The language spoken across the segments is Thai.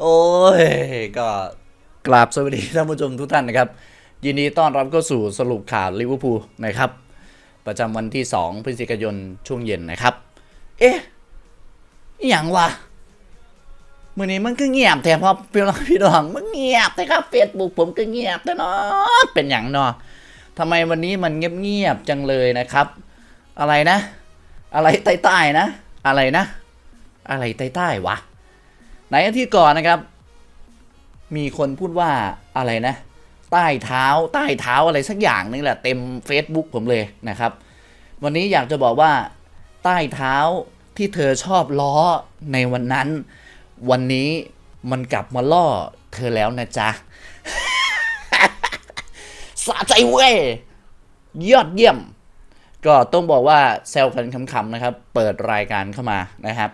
โอ้ย ก็กราบสวัสดีท่านผู้ชมทุกท่านนะครับ ยินดีต้อนรับเข้าสู่สรุปข่าวลิเวอร์พูลนะครับ ประจำวันที่ 2 พฤศจิกายนช่วงเย็นนะครับ เอ๊ะอย่างวะมื่อนี้มันก็เงียบแทนเพราะพี่น้องพี่น้องมันเงียบแต่ครับเฟซบุ๊กผมก็เงียบแต่เนาะเป็นอย่างเนาะทำไมวันนี้มันเงียบๆจังเลยนะครับ อะไรนะ อะไรใต้ๆนะ อะไรนะ อะไรใต้ๆวะ ในอาทิตย์ก่อนนะครับ มีคนพูดว่าอะไรนะ ใต้เท้าใต้เท้าอะไรสักอย่างนึงแหละเต็ม Facebook ผมเลยนะครับ วันนี้อยากจะบอกว่า ใต้เท้าที่เธอชอบล้อในวันนั้น วันนี้มันกลับมาล่อเธอแล้วนะจ๊ะสะใจเว้ยยอดเยี่ยม ก็ต้องบอกว่าแซวกันคำๆนะครับ เปิดรายการเข้ามานะครับ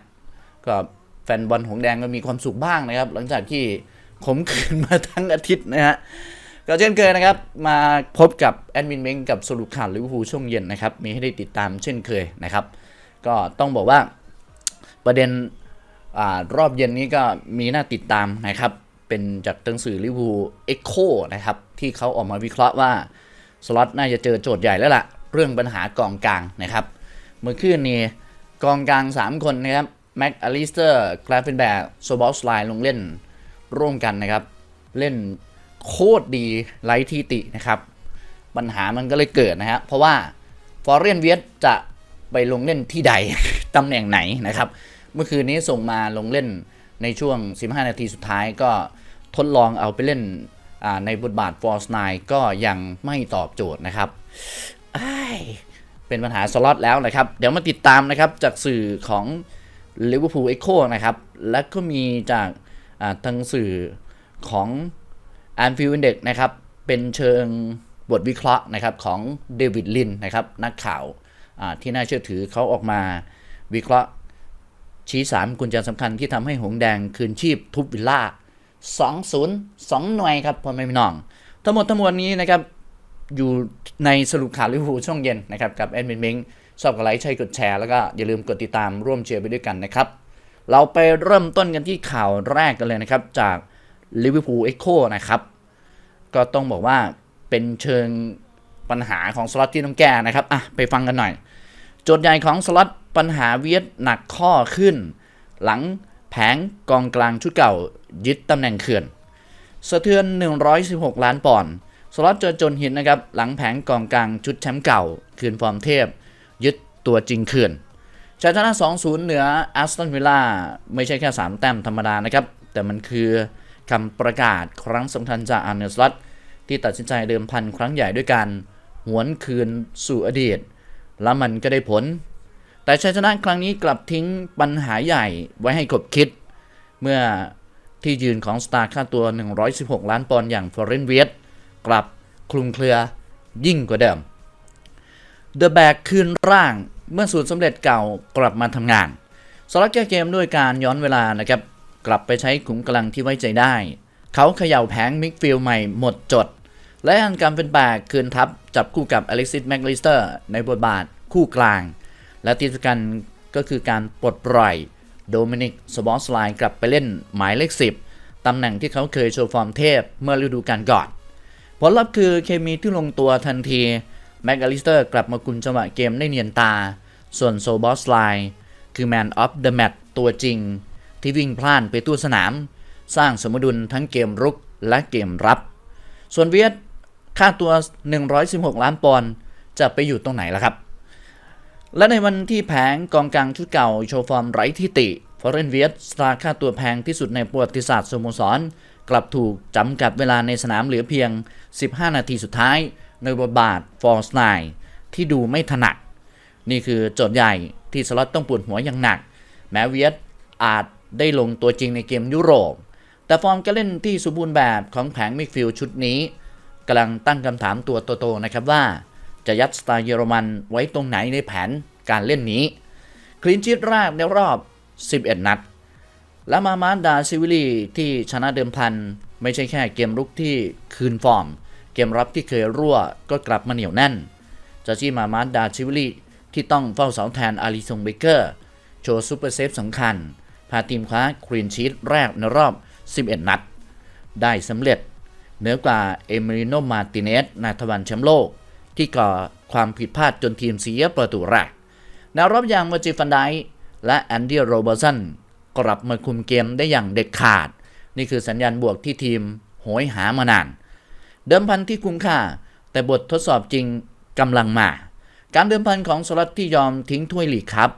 ก็ ฟนบอลหงแดงก็มีความสุขบ้างนะครับ หลังจากที่ขมขืนมาทั้งอาทิตย์นะฮะก็เช่นเคยนะครับ มาพบกับแอดมินเม้งกับสรุปข่าวลิเวอร์พูลช่วงเย็นนะครับ มีให้ได้ติดตามเช่นเคยนะครับ ก็ต้องบอกว่าประเด็นอรอบเย็นนี้ก็มีน่าติดตามนะครับ เป็นจากหนังสือลิเวอร์พูลเอ็กโคนะครับ ที่เขาออกมาวิเคราะห์ว่าสล็อตน่าจะเจอโจทย์ใหญ่แล้วล่ะ เรื่องปัญหากองกลางนะครับ เมื่อคืนนี้กองกลาง 3 คนนะครับ แม็กอลิสเตอร์กราฟเฟนแบกโซบอสไลน์ลงเล่นร่วมกันนะครับ เล่นโคตรดีไร้ที่ตินะครับ ปัญหามันก็เลยเกิดนะฮะเพราะว่าฟอร์เรนเวียจะไปลงเล่นที่ใด ตำแหน่งไหนนะครับ เมื่อคืนนี้ส่งมาลงเล่นในช่วง 15 นาทีสุดท้ายก็ทดลองเอาไปเล่นในบทบาทฟอร์สไนก็ยังไม่ตอบโจทย์นะครับ เป็นปัญหาสล็อตแล้วนะครับ เดี๋ยวมาติดตามนะครับจากสื่อของ Liverpool Echo นะครับ และก็มีจากาทางสื่อของ Anfield Index นะครับ เป็นเชิงบทวิเคราะห์นะครับของเดวิดลินนะครับ นักข่าวาที่น่าเชื่อถือเขาออกมาวิเคราะห์ชี้สามกุญแจสำคัญที่ทำให้หงแดงคืนชีพทุบวิลล่า 2-0 2 หน่วยครับพ่อแม่มีน้อง ทั้งหมดทั้งมวลนี้นะครับ อยู่ในสรุปข่าวลิเวอร์พูลช่วงเย็นนะครับ กับแอดมินเม้ง ชอบกดไลค์ใช่กดแชร์แล้วก็อย่าลืมกดติดตามร่วมเชียร์ไปด้วยกันนะครับ เราไปเริ่มต้นกันที่ข่าวแรกกันเลยนะครับ จากลิเวอร์พูลเอ็กโคนะครับ ก็ต้องบอกว่าเป็นเชิงปัญหาของสล็อตที่ต้องแก้นะครับอะไปฟังกันหน่อยโจทย์ใหญ่ของสล็อตปัญหาเวียดหนักข้อขึ้น หลังแผงกองกลางชุดเก่ายึดตำแหน่งเขื่อนสะเทือน 116 ล้านปอนด์สล็อตเจอจนหินนะครับ หลังแผงกองกลางชุดแชมป์เก่า คืนฟอร์มเทพ ยึดตัวจริงเขื่อนชัยชนะ 2-0 เหนือแอสตันวิลล่าไม่ใช่แค่ 3 แต้มธรรมดานะครับ แต่มันคือคำประกาศครั้งสำคัญจากอาร์เนสล็อตที่ตัดสินใจเดิมพันครั้งใหญ่ด้วยการหวนคืนสู่อดีต แล้วมันก็ได้ผล แต่ชัยชนะครั้งนี้กลับทิ้งปัญหาใหญ่ไว้ให้กบคิด เมื่อที่ยืนของสตาร์ค่าตัว 116 ล้านปอนด์อย่างฟลอเรนเวียตกลับคลุมเครือยิ่งกว่าเดิม เดอะแบกคืนร่างเมื่อสูตรสำเร็จเก่ากลับมาทำงานสลักแก้เกมด้วยการย้อนเวลานะครับ กลับไปใช้ขุมกำลังที่ไว้ใจได้ เขาเขย่าแผงมิกฟิลใหม่หมดจด และอันการเป็นแบกคืนทัพจับคู่กับอเล็กซิสแมกลิสเตอร์ในบทบาทคู่กลาง และที่สำคัญก็คือการปลดปล่อยโดมินิกสบอสไลน์กลับไปเล่นหมายเลข 10 ตำแหน่งที่เขาเคยโชว์ฟอร์มเทพเมื่อฤดูกาลก่อน ผลลัพธ์คือเคมีที่ลงตัวทันที แมกอลิสเตอร์กลับมากุมจังหวะเกมได้เนียนตา ส่วนโซบอสไลคือแมนออฟเดอะแมตตัวจริง ที่วิ่งพล่านไปตู้สนาม สร้างสมดุลทั้งเกมรุกและเกมรับ ส่วนเวียดค่าตัว 116 ล้านปอนด์จะไปอยู่ตรงไหนล่ะครับ และในวันที่แผงกองกลางชุดเก่าโชว์ฟอร์มไร้ที่ติฟอร์เรนเวียตสตาร์ค่าตัวแพงที่สุดในประวัติศาสตร์สโมสร กลับถูกจำกัดเวลาในสนามเหลือเพียง 15 นาทีสุดท้าย ในบทบาทฟอร์สไนที่ดูไม่ถนัด นี่คือโจทย์ใหญ่ที่สล็อตต้องปวดหัวอย่างหนัก แม้เวียตอาจได้ลงตัวจริงในเกมยุโรป แต่ฟอร์มการเล่นที่สมบูรณ์แบบของแผงมิดฟิลด์ชุดนี้กำลังตั้งคำถามตัวโตๆนะครับว่า จะยัดสไตล์เยอรมันไว้ตรงไหนในแผนการเล่นนี้ คลีนชีตแรกในรอบ 11 นัด และมามาดาซิวิลีที่ชนะเดิมพัน ไม่ใช่แค่เกมรุกที่คืนฟอร์ม เกมรับที่เคยรั่วก็กลับมาเหนียวแน่นจอร์จีมามาดาซิวิลีที่ต้องเฝ้าเสาแทนอาริซงเบเกอร์ โชว์ซูเปอร์เซฟสำคัญ พาทีมคว้าคลีนชีตแรกในรอบ 11 นัด ได้สำเร็จ เหนือกว่าเอเมริโนมาติเนสนาทวันแชมป์โลก ที่ก่อความผิดพลาดจนทีมเสียประตูแรกแนวรับอย่างมาจิฟันไดและแอนดี้โรเบอร์สันกลับมาคุมเกมได้อย่างเด็ดขาด นี่คือสัญญาณบวกที่ทีมโหยหามานาน เดิมพันที่คุ้มค่า แต่บททดสอบจริงกำลังมา การเดิมพันของสลัดที่ยอมทิ้งถ้วยลีกครับ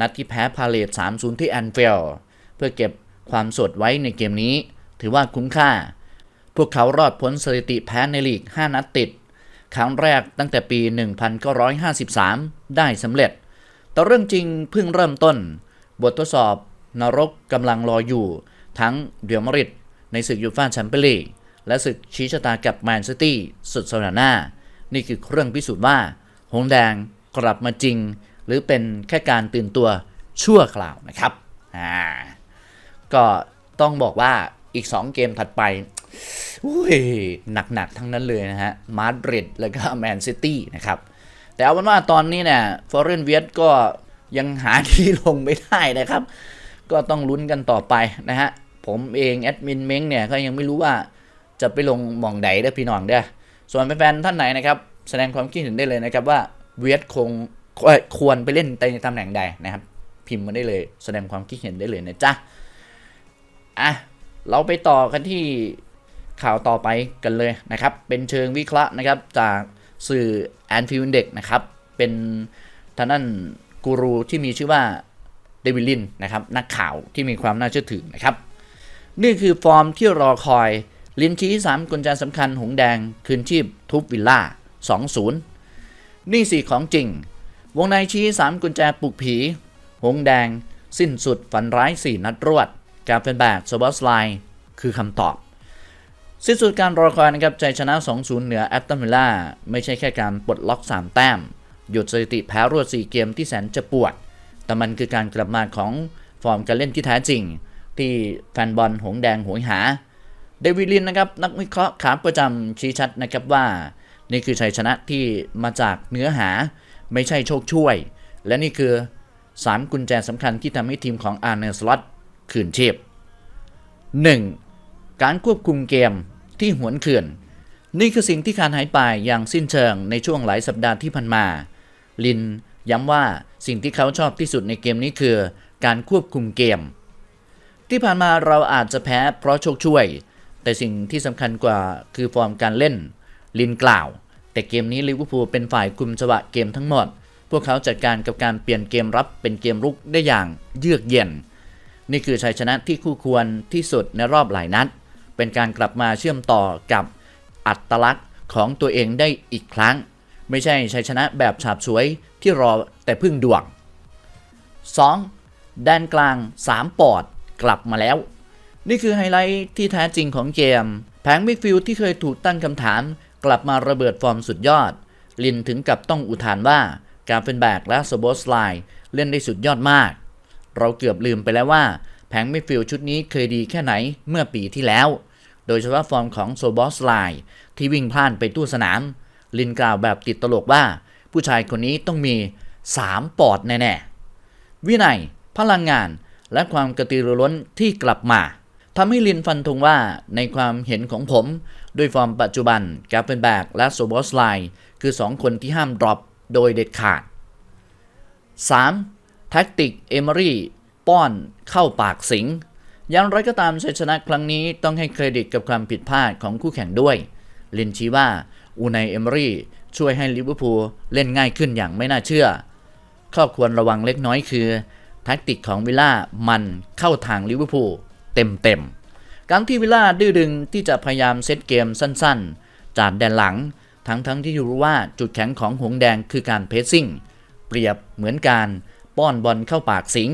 นัดที่แพ้พาเลต3-0 ที่แอนฟิลด์เพื่อเก็บความสดไว้ในเกมนี้ ถือว่าคุ้มค่า พวกเขารอดพ้นสถิติแพ้ในลีก 5 นัดติด ครั้งแรกตั้งแต่ปี 1953 ได้สำเร็จ แต่เรื่องจริงเพิ่งเริ่มต้น บททดสอบนรกกำลังรออยู่ ทั้งเดียมริดในศึกยูฟ่าแชมเปี้ยนลีก และศึกชี้ชะตากับแมนซิตี้สุดสัปดาห์หน้า นี่คือเครื่องพิสูจน์ว่า หงแดงกลับมาจริง หรือเป็นแค่การตื่นตัวชั่วคราวนะครับอ่าก็ต้องบอกว่าอีก 2 เกมถัดไปอุ้ยหนัก ๆ ทั้งนั้นเลยนะฮะ มาดริดแล้วก็แมนซิตี้นะครับ แต่เอาเป็นว่าตอนนี้เนี่ยฟอร์เรนเวียก็ยังหาที่ลงไม่ได้นะครับ ก็ต้องลุ้นกันต่อไปนะฮะ ผมเองแอดมินเม้งเนี่ย ก็ยังไม่รู้ว่า จะไปลงหมองใดได้อพี่น้องเด้อส่วนแฟนๆท่านไหนนะครับ แสดงความคิดเห็นได้เลยนะครับว่าเวียดคงควรไปเล่นในตำแหน่งใดนะครับ พิมพ์มาได้เลย แสดงความคิดเห็นได้เลยนะจ๊ะอะเราไปต่อกันที่ข่าวต่อไปกันเลยนะครับ เป็นเชิงวิเคราะห์นะครับจากสื่อแอนฟิวเด็กนะครับ เป็นท่างด้นกูรูที่มีชื่อว่าเดวิลลินนะครับ นักข่าวที่มีความน่าเชื่อถือนะครับ นี่คือฟอร์มที่รอคอย ลินชี้3กุญแจสำคัญหงแดง คืนชีพทุบวิลล่า2-0 นี่สี่ของจริง วงในชี้3กุญแจปลุกผี หงแดง สิ้นสุดฝันร้าย4นัดรวด การเป็นแบบสบอสไลน์คือคำตอบ สิ้นสุดการรอคอยนะครับใจชนะ 2-0 เหนือแอตตันวิลล่าไม่ใช่แค่การปลดล็อก 3 แต้ม หยุดสถิติแพ้รวด 4 เกมที่แสนจะปวด แต่มันคือการกลับมาของฟอร์มการเล่นที่แท้จริง ที่แฟนบอลหงแดงโหยหา เดวิดลินนะครับนักวิเคราะห์ขาประจำชี้ชัดนะครับว่า นี่คือชัยชนะที่มาจากเนื้อหาไม่ใช่โชคช่วย และนี่คือ 3 กุญแจสำคัญที่ทำให้ทีมของอาร์เนสลอตคืนชีพ 1. การควบคุมเกมที่หวนเขื่อน นี่คือสิ่งที่ขาดหายไปอย่างสิ้นเชิงในช่วงหลายสัปดาห์ที่ผ่านมา ลินย้ำว่าสิ่งที่เขาชอบที่สุดในเกมนี้คือ การควบคุมเกม ที่ผ่านมาเราอาจจะแพ้เพราะโชคช่วย แต่สิ่งที่สำคัญกว่าคือฟอร์มการเล่น ลินกล่าว แต่เกมนี้ลิเวอร์พูลเป็นฝ่ายคุมจังหวะเกมทั้งหมด พวกเขาจัดการกับการเปลี่ยนเกมรับเป็นเกมรุกได้อย่างเยือกเย็น นี่คือชัยชนะที่คู่ควรที่สุดในรอบหลายนัด เป็นการกลับมาเชื่อมต่อกับอัตลักษณ์ของตัวเองได้อีกครั้ง ไม่ใช่ชัยชนะแบบฉาบฉวยที่รอแต่พึ่งดวง 2. แดนกลาง 3 ปอดกลับมาแล้ว นี่คือไฮไลท์ที่แท้จริงของเกม แผงมิดฟิลด์ที่เคยถูกตั้งคำถาม กลับมาระเบิดฟอร์มสุดยอด ลินถึงกับต้องอุทานว่าการเป็นแบกและสโบสไลน์เล่นได้สุดยอดมาก เราเกือบลืมไปแล้วว่า แผงมิดฟิลด์ชุดนี้เคยดีแค่ไหนเมื่อปีที่แล้ว โดยเฉพาะฟอร์มของโซบอสไลน์ที่วิ่งพล่านไปตู้สนาม ลินกล่าวแบบติดตลกว่า ผู้ชายคนนี้ต้องมี 3 ปอดแน่ๆ วินัย พลังงานและความกระตือรือร้นที่กลับมา ทำให้ลินฟันธงว่าในความเห็นของผมด้วยฟอร์มปัจจุบันกาเฟนแบกและโซบอสไลน์คือ 2 คนที่ห้ามดรอปโดยเด็ดขาด 3. แท็กติกเอม r รี่ป้อนเข้าปากสิง อย่างไรก็ตามชัยชนะครั้งนี้ต้องให้เครดิตกับความผิดพลาดของคู่แข่งด้วย ลินชี้ว่าอูไนเอม r รี่ช่วยให้ลิเวอร์พูลเล่นง่ายขึ้นอย่างไม่น่าเชื่อ ข้อควรระวังเล็กน้อยคือ แท็กติกของวิลล่ามันเข้าทางลิเวอร์พูล เต็มๆ การที่วิลล่าดื้อดึงที่จะพยายามเซตเกมสั้นๆ จากแดนหลัง ทั้งๆที่รู้ว่าจุดแข็งของหงแดงคือการเพสซิ่ง เปรียบเหมือนการป้อนบอลเข้าปากสิง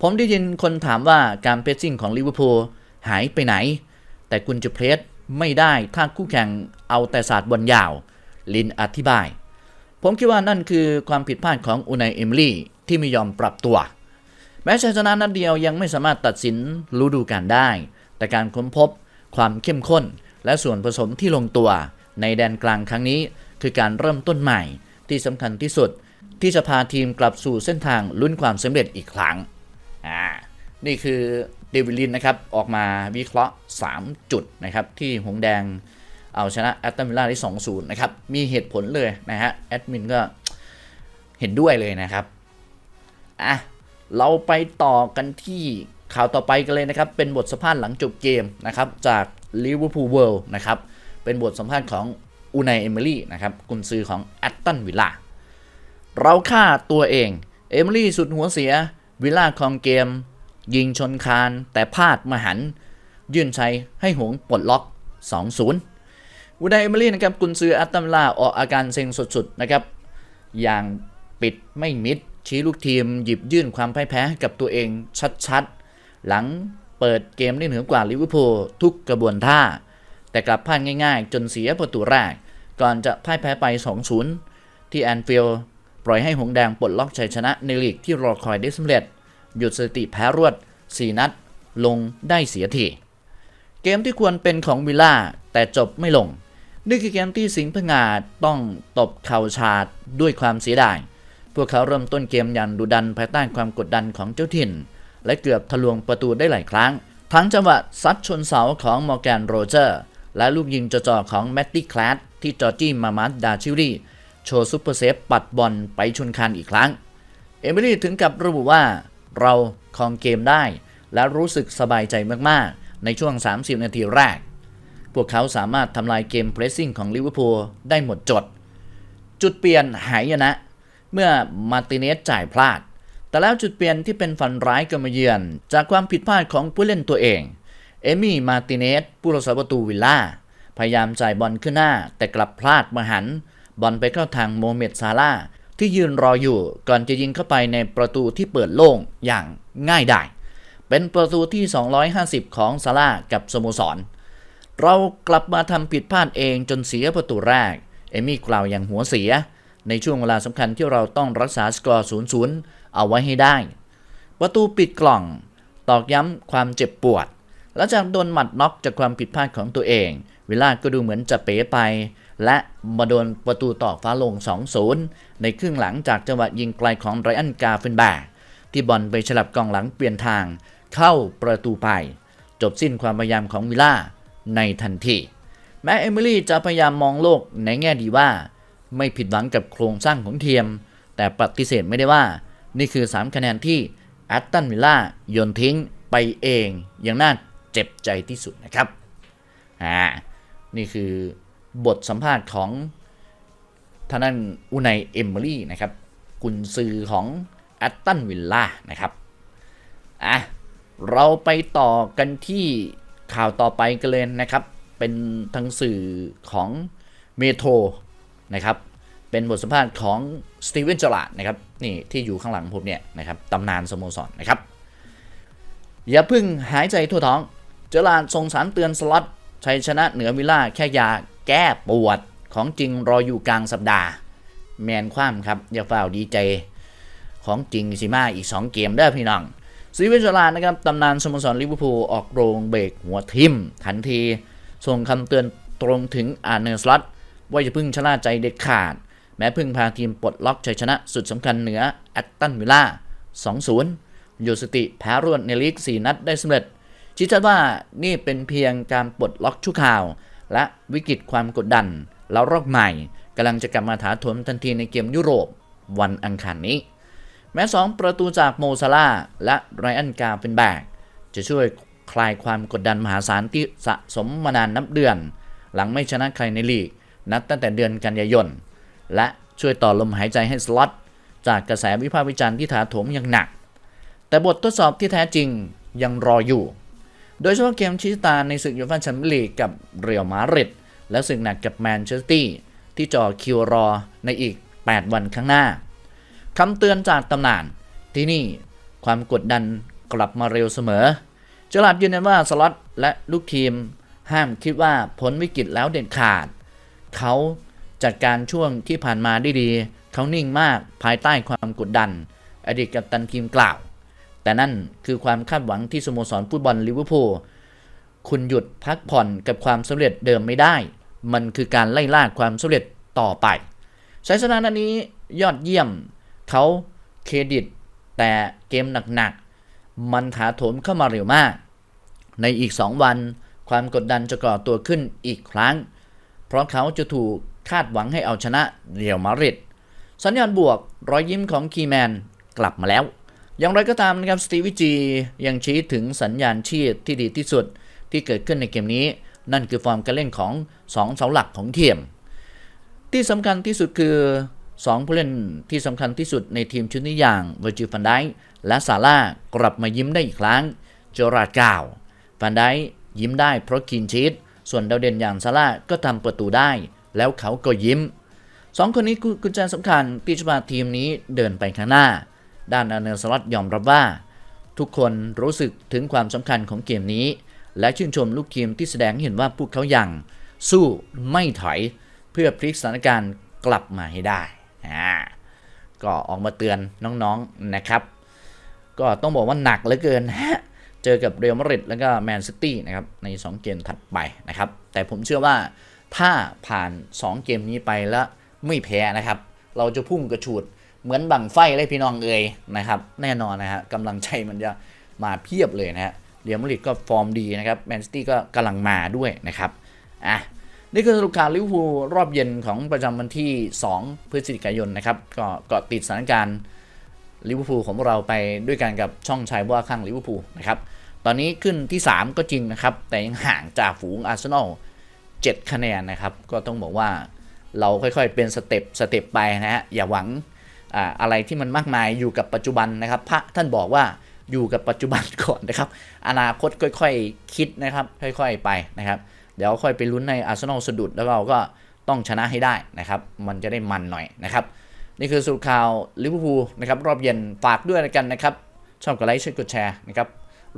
ผมได้ยินคนถามว่าการเพสซิ่งของลิเวอร์พูลหายไปไหน แต่คุณจะเพรสไม่ได้ถ้าคู่แข่งเอาแต่ศาสตร์บอลยาว ลินอธิบาย ผมคิดว่านั่นคือความผิดพลาดของอูไนเอมิลี่ที่ไม่ยอมปรับตัว แม้ชัยชนะนัดเดียวยังไม่สามารถตัดสินฤดูกาลได้ แต่การค้นพบความเข้มข้น และส่วนผสมที่ลงตัว ในแดนกลางครั้งนี้ คือการเริ่มต้นใหม่ที่สำคัญที่สุด ที่จะพาทีมกลับสู่เส้นทางลุ้นความสำเร็จอีกครั้งอ่านี่คือเดวิลินนะครับออกมาวิเคราะห์ 3 จุดนะครับที่หงแดงเอาชนะแอตตันวิลล่าได้2-0นะครับมีเหตุผลเลยนะฮะแอดมินก็เห็นด้วยเลยนะครับอะ เราไปต่อกันที่ข่าวต่อไปกันเลยนะครับ เป็นบทสัมภาษณ์หลังจบเกมนะครับ จากลิเวอร์พูลเวิลด์นะครับ เป็นบทสัมภาษณ์ของอูนายเอมิลี่นะครับกุนซือของแอตตันวิลล่าเราฆ่าตัวเอง เอมิลี่สุดหัวเสียวิลล่าคองเกม ยิงชนคาน แต่พลาดมาหัน ยื่นชัยให้หงปลดล็อก 2-0อูนายเอมิลี่นะครับกุนซือแอตตันวิลล่าออกอาการเซ็งสุดๆนะครับอย่างปิดไม่มิด ชี้ลูกทีมหยิบยื่นความพ่ายแพ้ให้กับตัวเองชัดๆ หลังเปิดเกมได้เหนือกว่าลิเวอร์พูลทุกกระบวนท่า แต่กลับพลาดง่ายๆ จนเสียประตูแรก ก่อนจะพ่ายแพ้ไป 2-0 ที่แอนฟิลด์ปล่อยให้หงแดงปลดล็อกชัยชนะในลีกที่รอคอยได้สำเร็จ หยุดสถิติแพ้รวด 4 นัด ลงได้เสียทีเกมที่ควรเป็นของวิลล่าแต่จบไม่ลง นี่คือเกมที่สิงห์พงาต้องตบเข่าชาดด้วยความเสียดาย พวกเขาเริ่มต้นเกมอย่างดุดันภายใต้ความกดดันของเจ้าถิ่น และเกือบทะลวงประตูได้หลายครั้ง ทั้งจังหวะซัดชนเสาของมอร์แกนโรเจอร์ และลูกยิงจ่อๆของแมตตี้คลาสที่จอร์จี้มามัดดาชิรีโชว์ซุปเปอร์เซฟปัดบอลไปชนคานอีกครั้ง เอมิลี่ถึงกับระบุว่า เราครองเกมได้ และรู้สึกสบายใจมากๆ ในช่วง 30 นาทีแรก พวกเขาสามารถทำลายเกมเพรสซิ่งของลิเวอร์พูลได้หมดจด จุดเปลี่ยนหายนะ เมื่อมาร์ติเนสจ่ายพลาด แต่แล้วจุดเปลี่ยนที่เป็นฝันร้ายก็มาเยือน จากความผิดพลาดของผู้เล่นตัวเอง เอมี่มาร์ติเนสผู้รักษาประตูวิลล่า พยายามจ่ายบอลขึ้นหน้า แต่กลับพลาดมาหัน บอลไปเข้าทางโมเมดซาลาที่ยืนรออยู่ก่อนจะยิงเข้าไปในประตูที่เปิดโล่งอย่างง่ายดายเป็นประตูที่ 250 ของซาลากับสโมสร เรากลับมาทำผิดพลาดเองจนเสียประตูแรก เอมี่กล่าวอย่างหัวเสีย ในช่วงเวลาสำคัญที่เราต้องรักษาสกอร์0-0 เอาไว้ให้ได้ ประตูปิดกล่อง ตอกย้ำความเจ็บปวด หลังจากโดนหมัดน็อกจากความผิดพลาดของตัวเองวิล่าก็ดูเหมือนจะเป๋ไป และมาโดนประตูตอกฟ้าลง 2-0 ในครึ่งหลังจากจังหวะยิงไกลของไรอันกาเฟนแบกที่บอลไปฉลับกองหลังเปลี่ยนทาง เข้าประตูไป จบสิ้นความพยายามของวิล่าในทันทีแม้เอมิลี่จะพยายามมองโลกในแง่ดีว่า ไม่ผิดหวังกับโครงสร้างของเทียม แต่ปฏิเสธไม่ได้ว่า นี่คือ 3 คะแนนที่แอตตันวิลล่าโยนทิ้งไปเองอย่างน่าเจ็บใจที่สุดนะครับอ่านี่คือบทสัมภาษณ์ของท่านั้นอุไนเอมิลี่นะครับกุนซือของแอตตันวิลล่านะครับอะเราไปต่อกันที่ข่าวต่อไปกันเลยนะครับ เป็นทางสื่อของเมโทร นะครับ เป็นบทสัมภาษณ์ของสตีเวนจลาดนะครับนี่ที่อยู่ข้างหลังผมเนี่ยนะครับตำนานสโมสรนนะครับ อย่าเพึ่งหายใจทั่วท้อง เจลาดส่งสารเตือนสล็อตชัยชนะเหนือวิลล่าแค่ยาแก้ปวดของจริงรออยู่กลางสัปดาห์ แมนคว่ำครับอย่าเฝ่าดีใจของจริงสิมาอีก 2 เกมเด้พี่น้องซีเวนจอลาดนะครับตำนานสโมสรลิเวอร์พูลออกโรงเบรกหัวทิมทันที ส่งคำเตือนตรงถึงอาร์เนอร์สล็อต ว่าอย่าพึ่งชะล่าใจเด็ดขาด แม้พึ่งพาทีมปลดล็อกชัยชนะสุดสำคัญเหนือแอตตันวิลล่า 2-0 อยู่สติแพ้รวดในลีก 4 นัดได้สำเร็จ ชี้ชัดว่านี่เป็นเพียงการปลดล็อกชั่วคราว และวิกฤตความกดดัน แล้วรอบใหม่กำลังจะกลับมาถาโถมทันทีในเกมยุโรป วันอังคารนี้ แม้ 2 ประตูจากโมซาลาและไรอันกาเป็นแบก จะช่วยคลายความกดดันมหาศาลที่สะสมมานานนับเดือน หลังไม่ชนะใครในลีก นับตั้งแต่เดือนกันยายน และช่วยต่อลมหายใจให้สล็อตจากกระแสวิพากษ์วิจารณ์ที่ถาโถมอย่างหนัก แต่บททดสอบที่แท้จริงยังรออยู่ โดยเฉพาะเกมชิสตาในศึกยูฟ่าแชมเปี้ยนลีกกับเรอัลมาดริดและศึกหนักกับแมนเชสเตอร์ที่จ่อคิวรอในอีก 8 วันข้างหน้าคำเตือนจากตำนานที่นี่ความกดดันกลับมาเร็วเสมอจลาดยืนยันว่าสล็อตและลูกทีม ห้ามคิดว่าพ้นวิกฤตแล้วเด็ดขาด เขาจัดการช่วงที่ผ่านมาได้ดี เขานิ่งมากภายใต้ความกดดัน อดีตกัปตันทีมกล่าว แต่นั่นคือความคาดหวังที่สโมสรฟุตบอลลิเวอร์พูลคุณหยุดพักผ่อนกับความสำเร็จเดิมไม่ได้ มันคือการไล่ล่าความสำเร็จต่อไปชัยชนะนัดนี้ยอดเยี่ยม เขาเครดิต แต่เกมหนักๆ มันถาโถมเข้ามาเร็วมาก ในอีก 2 วัน ความกดดันจะก่อตัวขึ้นอีกครั้ง เพราะเขาจะถูกคาดหวังให้เอาชนะเรียวมาริดสัญญาณบวกรอยยิ้มของคีแมนกลับมาแล้ว อย่างไรก็ตามนะครับสตีวิจียังชี้ถึงสัญญาณชีพที่ดีที่สุดที่เกิดขึ้นในเกมนี้ นั่นคือฟอร์มการเล่นของ2เสาหลักของทีมที่สำคัญที่สุดคือ 2 ผู้เล่นที่สำคัญที่สุดในทีมชุดนี้อย่างเวอร์จิลฟันไดและซาร่ากลับมายิ้มได้อีกครั้ง เจอราร์ดกาวฟันไดยิ้มได้เพราะคินชีต ส่วนดาวเด่นอย่างซาร่าก็ทำประตูได้ แล้วเขาก็ยิ้มสองคนนี้คือกุญแจสำคัญที่จะพาทีมนี้เดินไปข้างหน้า ด้านอาเนลสล็อตยอมรับว่า ทุกคนรู้สึกถึงความสำคัญของเกมนี้ และชื่นชมลูกทีมที่แสดงเห็นว่าพวกเขาอยังสู้ไม่ถอย เพื่อพลิกสถานการณ์กลับมาให้ได้อ่าก็ออกมาเตือนน้องๆนะครับ ก็ต้องบอกว่าหนักเหลือเกินฮะ เจอกับเรอัลมาดริดแล้วก็แมนซิตี้นะครับใน 2 เกมถัดไปนะครับ แต่ผมเชื่อว่าถ้าผ่าน 2 เกมนี้ไปแล้วไม่แพ้นะครับ เราจะพุ่งกระฉูดเหมือนบังไฟเลยพี่น้องเอ่ยนะครับ แน่นอนนะฮะกำลังใจมันจะมาเพียบเลยนะฮะเรอัลมาดริดก็ฟอร์มดีนะครับแมนซิตี้ก็กำลังมาด้วยนะครับอะนี่คือสรุปข่าวลิเวอร์พูลรอบเย็นของประจำวันที่ 2 พฤศจิกายนนะครับ ก็เกาะติดสถานการณ์ ลิเวอร์พูลของเราไปด้วยกันกับช่องชายว่าข้างลิเวอร์พูลนะครับตอนนี้ขึ้นที่ 3 ก็จริงนะครับ แต่ยังห่างจากฝูงอาร์เซนอล7คะแนนนะครับ ก็ต้องบอกว่าเราค่อยๆเป็นสเต็ปสเต็ปไปนะฮะอย่าหวังอ่าอะไรที่มันมากมายอยู่กับปัจจุบันนะครับ พระท่านบอกว่าอยู่กับปัจจุบันก่อนนะครับ อนาคตค่อยๆคิดนะครับ ค่อยๆไปนะครับ เดี๋ยวค่อยไปลุ้นในอาร์เซนอลสะดุดแล้วเราก็ต้องชนะให้ได้นะครับ มันจะได้มันหน่อยนะครับ นี่คือสรุปข่าวลิเวอร์พูลนะครับรอบเย็นฝากด้วยกันนะครับชอบกดไลค์ช่วยกดแชร์นะครับ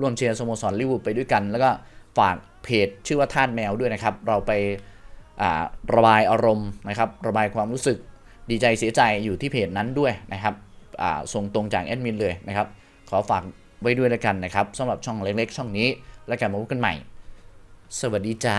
ร่วมเชียร์สโมสรลิเวอร์พูลไปด้วยกัน แล้วก็ฝากเพจชื่อว่าท่านแมวด้วยนะครับ เราไประบายอารมณ์นะครับ ระบายความรู้สึกดีใจเสียใจอยู่ที่เพจนั้นด้วยนะครับส่งตรงจากแอดมินเลยนะครับ ขอฝากไว้ด้วยแล้วกันนะครับสำหรับช่องเล็กๆ ช่องนี้ แล้วกันมาพบกันใหม่ สวัสดีจ้า